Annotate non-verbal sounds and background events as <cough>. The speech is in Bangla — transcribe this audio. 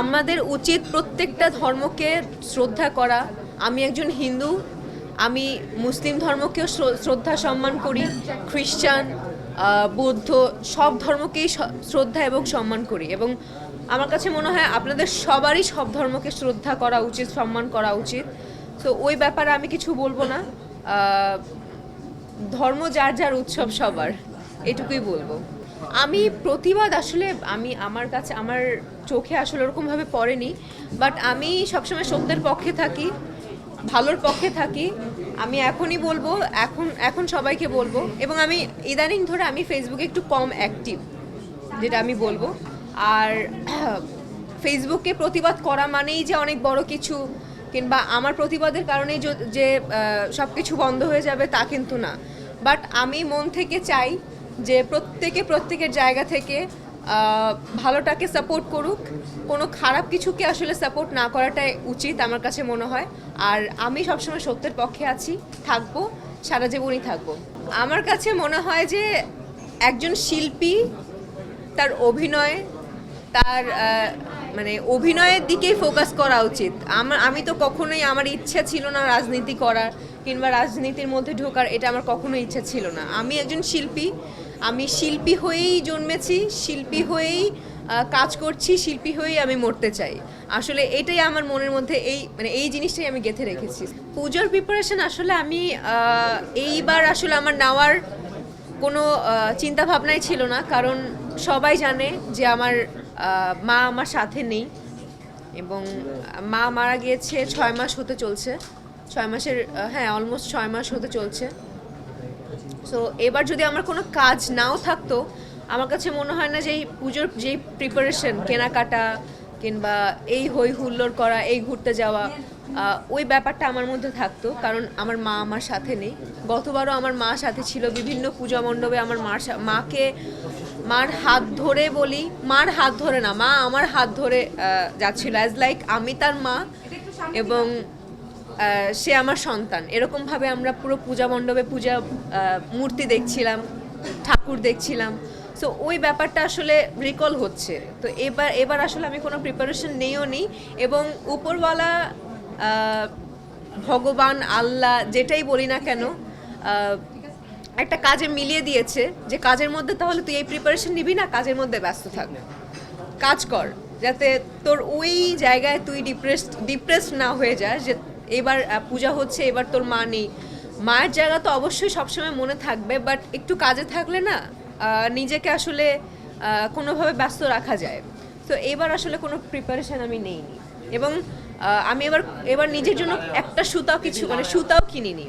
আমাদের উচিত প্রত্যেকটা ধর্মকে শ্রদ্ধা করা। আমি একজন হিন্দু, আমি মুসলিম ধর্মকেও শ্রদ্ধা সম্মান করি খ্রিস্টান বৌদ্ধ, সব ধর্মকেই শ্রদ্ধা এবং সম্মান করি এবং আমার কাছে মনে হয় আপনাদের সবারই সব ধর্মকে শ্রদ্ধা করা উচিত, সম্মান করা উচিত। তো ওই ব্যাপারে আমি কিছু বলব না। ধর্ম যার যার উৎসব সবার, এটুকুই বলব। আমি প্রতিবাদ আসলে আমি আমার কাছে, আমার চোখে আসলে ওরকমভাবে পড়েনি বাট আমি সবসময় সত্যের পক্ষে থাকি, ভালোর পক্ষে থাকি। আমি এখনই বলব, এখন এখন সবাইকে বলব, এবং আমি ইদানিং ধরে আমি ফেসবুকে একটু কম অ্যাক্টিভ যেটা আমি বলব। আর <clears throat> ফেসবুকে প্রতিবাদ করা মানেই যে অনেক বড় কিছু, কিংবা আমার প্রতিবাদের কারণেই যে সব কিছু বন্ধ হয়ে যাবে তা কিন্তু না। বাট আমি মন থেকে চাই যে প্রত্যেকে প্রত্যেকের জায়গা থেকে ভালোটাকে সাপোর্ট করুক। কোনো খারাপ কিছুকে আসলে সাপোর্ট না করাটাই উচিত আমার কাছে মনে হয়। আর আমি সবসময় সত্যের পক্ষে আছি, থাকব, সারা জীবনই থাকব। আমার কাছে মনে হয় যে একজন শিল্পী, তার অভিনয়, তার মানে অভিনয়ের দিকেই ফোকাস করা উচিত। আমার, আমি তো কখনোই, আমার ইচ্ছা ছিল না রাজনীতি করার, কিংবা রাজনীতির মধ্যে ঢোকার, এটা আমার কখনো ইচ্ছা ছিল না। আমি একজন শিল্পী আমি শিল্পী হয়েই জন্মেছি, শিল্পী হয়েই কাজ করছি, শিল্পী হয়েই আমি মরতে চাই। আসলে এটাই আমার মনের মধ্যে এই মানে এই জিনিসটাই আমি গেঁথে রেখেছি। পুজোর প্রিপারেশন আসলে আমি এইবার আসলে আমার নেওয়ার কোনো চিন্তা ভাবনাই ছিল না। কারণ সবাই জানে যে আমার মা আমার সাথে নেই এবং মা মারা গিয়েছে ছয় মাস হতে চলছে। ছয় মাসের হ্যাঁ অলমোস্ট ছয় মাস হতে চলছে। সো এবার যদি আমার কোনো কাজ নাও থাকতো আমার কাছে মনে হয় না যে এই পুজোর যেই প্রিপারেশন কেনাকাটা কিংবা এই হই হুল্লোড় করা এই ঘুরতে যাওয়া ওই ব্যাপারটা আমার মধ্যে থাকতো। কারণ আমার মা আমার সাথে নেই। গতবারও আমার মা সাথে ছিল। বিভিন্ন পূজা মণ্ডপে আমার মার মাকে মার হাত ধরে বলি মার হাত ধরে না মা আমার হাত ধরে যাচ্ছিল। অ্যাজ লাইক আমি তার মা এবং সে আমার সন্তান। এরকমভাবে আমরা পুরো পূজা মণ্ডপে পূজা মূর্তি দেখছিলাম, ঠাকুর দেখছিলাম। সো ওই ব্যাপারটা আসলে রিকল হচ্ছে। তো এবার এবার আসলে আমি কোনো প্রিপারেশন নেইও নি এবং উপরওয়ালা ভগবান, আল্লাহ যেটাই বলি না কেন একটা কাজে মিলিয়ে দিয়েছে যে কাজের মধ্যে তাহলে তুই এই প্রিপারেশন নিবি না, কাজের মধ্যে ব্যস্ত থাকবে কাজ কর, যাতে তোর ওই জায়গায় তুই ডিপ্রেস ডিপ্রেসড না হয়ে যাস, যে এবার পূজা হচ্ছে, এবার তোর মা নেই। মায়ের জায়গা তো অবশ্যই সবসময় মনে থাকবে বাট একটু কাজে থাকলে না নিজেকে আসলে কোনোভাবে ব্যস্ত রাখা যায়। তো এবার আসলে কোনো প্রিপারেশান আমি নেইনি। এবং আমি এবার এবার নিজের জন্য একটা সুতাও কিছু মানে সুতাও কিনিনি।